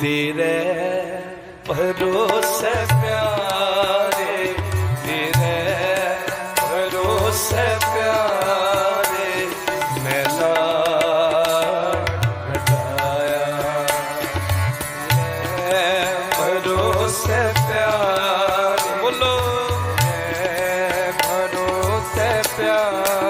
ਤੇਰੇ ਭਰੋਸੇ ਪਿਆਰੇ ਤੇਰੇ ਭਰੋਸੇ ਪਿਆਰੇ ਮੈਂ ਲਟਾਇਆ ਤੇਰੇ ਭਰੋਸੇ ਪਿਆਰੇ ਬੋਲੋ ਭਰੋਸੇ ਪਿਆਰੇ।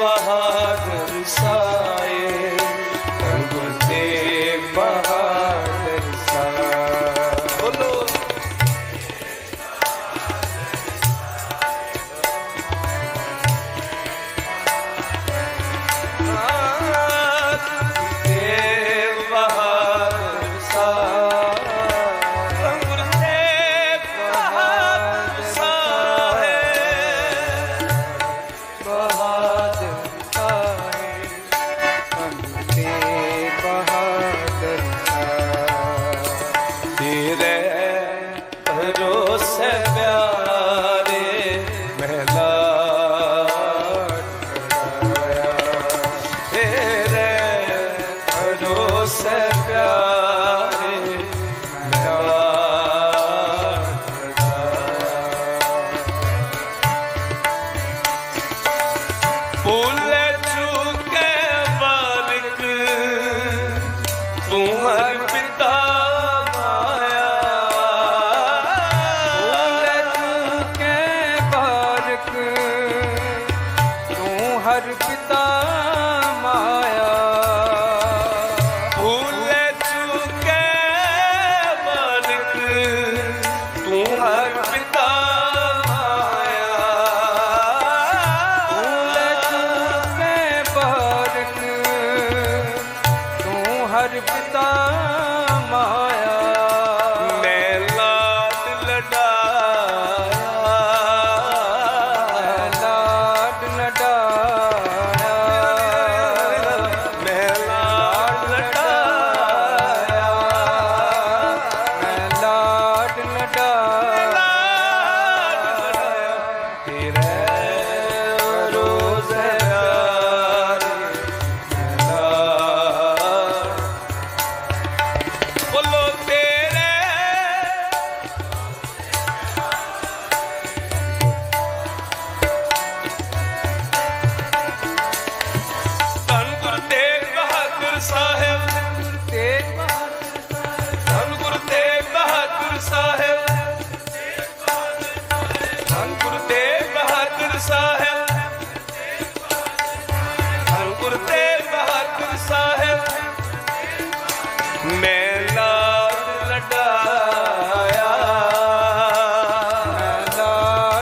बहादुर सा हर पिता Man.